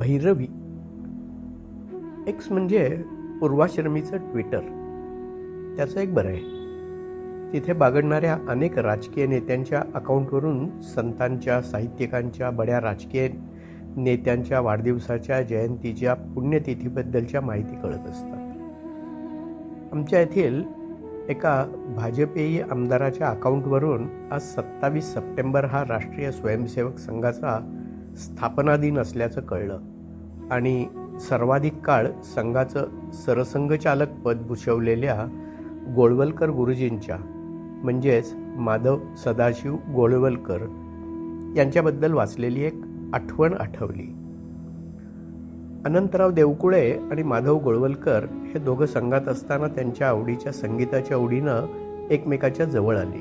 Bhairavi. X म्हणजे पूर्वाश्रमीचं Twitter त्याचं एक बरं आहे. तिथे बागडणाऱ्या अनेक राजकीय नेत्यांच्या अकाउंटवरून संतांच्या साहित्यिकांच्या बड्या राजकीय नेत्यांच्या वाढदिवसाच्या जयंतीच्या पुण्यतिथीबद्दलच्या माहिती कळत असतात. आमच्या येथील एका भाजपेयी आमदाराच्या अकाउंटवरून आज सत्तावीस सप्टेंबर हा राष्ट्रीय स्वयंसेवक संघाचा स्थापना दिन असल्याचं कळलं. आणि सर्वाधिक काळ संघाचं सरसंघचालक पद भूषवलेल्या गोळवलकर गुरुजींच्या म्हणजेच माधव सदाशिव गोळवलकर यांच्याबद्दल वाचलेली एक आठवण आठवली. अनंतराव देवकुळे आणि माधव गोळवलकर हे दोघं संघात असताना त्यांच्या आवडीच्या संगीताच्या आवडीनं एकमेकाच्या जवळ आली.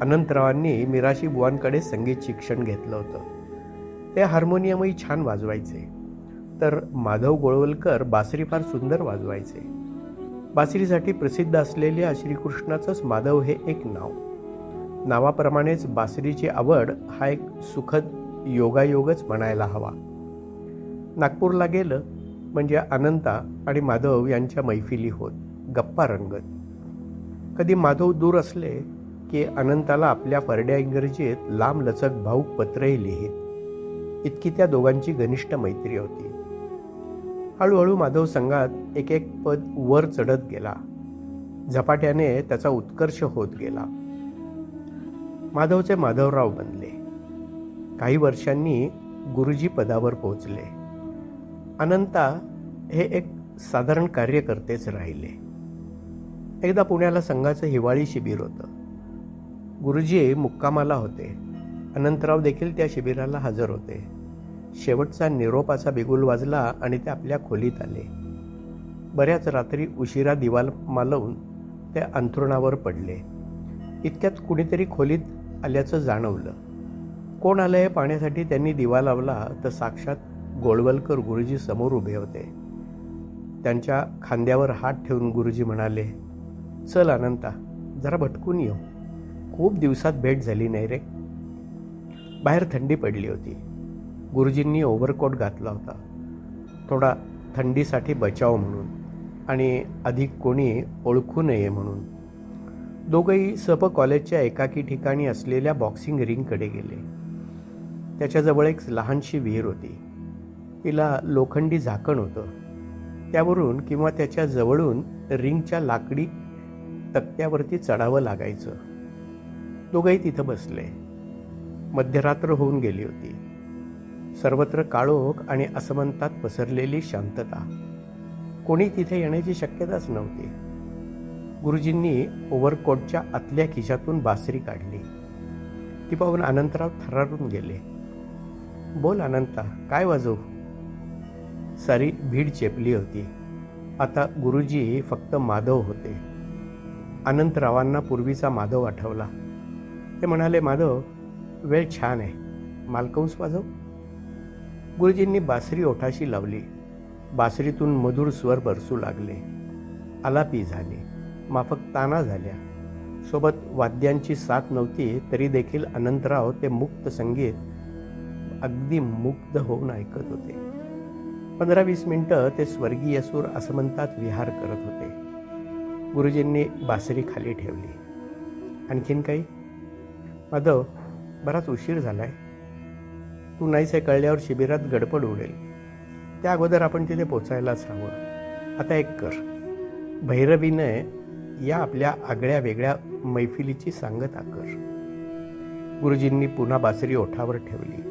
अनंतरावांनी मिराशी बुवांकडे संगीत शिक्षण घेतलं होतं. ते हार्मोनियमही छान वाजवायचे. तर माधव गोळवलकर बासरी फार सुंदर वाजवायचे. बासरीसाठी प्रसिद्ध असलेल्या श्रीकृष्णाचंच माधव हे एक नाव. नावाप्रमाणेच बासरीची आवड हा एक सुखद योगायोगच म्हणायला हवा. नागपूरला गेलं म्हणजे अनंता आणि माधव यांच्या मैफिली होत. गप्पा रंगत. कधी माधव दूर असले की अनंताला आपल्या परड्या इंग्रजीत लांब लचक भाऊक पत्रही लिहित. इतकी त्या दोघांची घनिष्ठ मैत्री होती. हळूहळू माधव संघात एक एक पद वर चढत गेला. झपाट्याने त्याचा उत्कर्ष होत गेला. माधवचे माधवराव बनले. काही वर्षांनी गुरुजी पदावर पोहोचले. अनंता हे एक साधारण कार्यकर्तेच राहिले. एकदा पुण्याला संघाचं हिवाळी शिबिर होतं. गुरुजी मुक्कामाला होते. अनंतराव देखील त्या शिबिराला हजर होते. शेवटचा निरोपाचा बिगुल वाजला आणि ते आपल्या खोलीत आले. बऱ्याच रात्री उशिरा दिवाल मालवून ते अंथरुणावर पडले. इतक्यात कुणीतरी खोलीत आल्याचं जाणवलं. कोण आलं हे पाहण्यासाठी त्यांनी दिवा लावला तर साक्षात गोळवलकर गुरुजी समोर उभे होते. त्यांच्या खांद्यावर हात ठेवून गुरुजी म्हणाले चल अनंता जरा भटकून येऊ. खूप दिवसात भेट झाली नाही रे. बाहेर थंडी पडली होती. गुरुजींनी ओव्हरकोट घातला होता. थोडा थंडीसाठी बचाव म्हणून आणि अधिक कोणी ओळखू नये म्हणून. दोघंही सप कॉलेजच्या एकाकी ठिकाणी असलेल्या बॉक्सिंग रिंगकडे गेले. त्याच्याजवळ एक लहानशी विहीर होती. तिला लोखंडी झाकण होतं. त्यावरून किंवा त्याच्या जवळून रिंगच्या लाकडी तक्त्यावरती चढावं लागायचं. दोघंही तिथं बसले. मध्यरात्र होऊन गेली होती. सर्वत्र काळोख आणि असमंतात पसरलेली शांतता. कोणी तिथे येण्याची शक्यताच नव्हती. गुरुजींनी ओव्हरकोटच्या आतल्या खिशातून बासरी काढली. ती पाहून अनंतराव थरारून गेले. बोल अनंता काय वाजवू सारी भीड चेपली होती. आता गुरुजी फक्त माधव होते. अनंतरावांना पूर्वीचा माधव आठवला. ते म्हणाले माधव वेळ छान आहे. मालकंस वाजव. गुरुजींनी बासरी ओठाशी लावली. बासरीतून मधुर स्वर बरसू लागले. आलापी झाली. माफक ताना झाल्या. सोबत वाद्यांची साथ नव्हती तरी देखील अनंतराव ते मुक्त संगीत अगदी मुग्ध होऊन ऐकत होते. पंधरा वीस मिनटं ते स्वर्गीय सूर असमंतात विहार करत होते. गुरुजींनी बासरी खाली ठेवली. आणखीन काही? माधव बराच उशीर झालाय. तू नाहीच हे कळल्यावर शिबिरात गडबड उडेल. त्या अगोदर आपण तिथे पोचायलाच हवं. आता एक कर. भैरवीने या आपल्या आगळ्या वेगळ्या मैफिलीची सांगता कर. गुरुजींनी पुन्हा बासरी ओठावर ठेवली.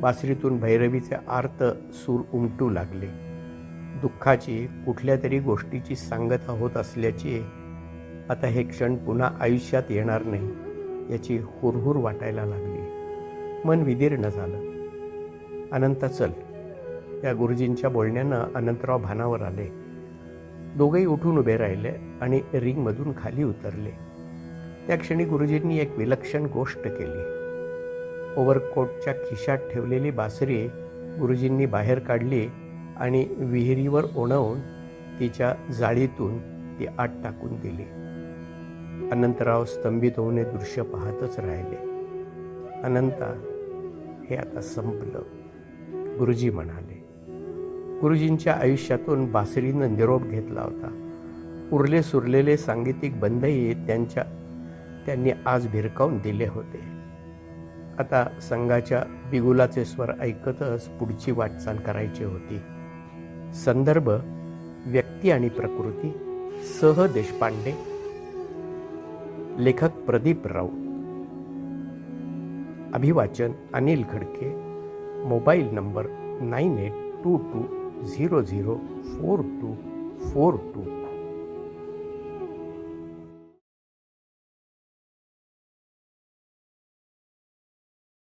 बासरीतून भैरवीचे आर्त सूर उमटू लागले. दुःखाची कुठल्या तरी गोष्टीची सांगता होत असल्याची आता हे क्षण पुन्हा आयुष्यात येणार नाही. याची हुरहुर वाटायला लागली. मन विदीर्ण झालं. अनंता चल. या गुरुजींच्या बोलण्यानं अनंतराव भानावर आले. दोघेही उठून उभे राहिले आणि रिंगमधून खाली उतरले. त्या क्षणी गुरुजींनी एक विलक्षण गोष्ट केली. ओव्हरकोटच्या खिशात ठेवलेली बासरी गुरुजींनी बाहेर काढली आणि विहिरीवर ओणवून तिच्या जाळीतून ती आत टाकून दिली. अनंतराव स्तंभित होऊन हे दृश्य पाहतच राहिले. अनंता हे आता संपलं. गुरुजी म्हणाले गुरुजींच्या आयुष्यातून बासरीनं निरोप घेतला होता. उरले सुरलेले सांगीतिक बंधही त्यांच्या त्यांनी आज भिरकावून दिले होते. आता संघाच्या बिगुलाचे स्वर ऐकतच पुढची वाटचाल करायची होती. संदर्भ व्यक्ती आणि प्रकृती सह देशपांडे लेखक प्रदीप राऊत. अभिवाचन Anil Khadke mobile number nine eight two two zero zero four two four two.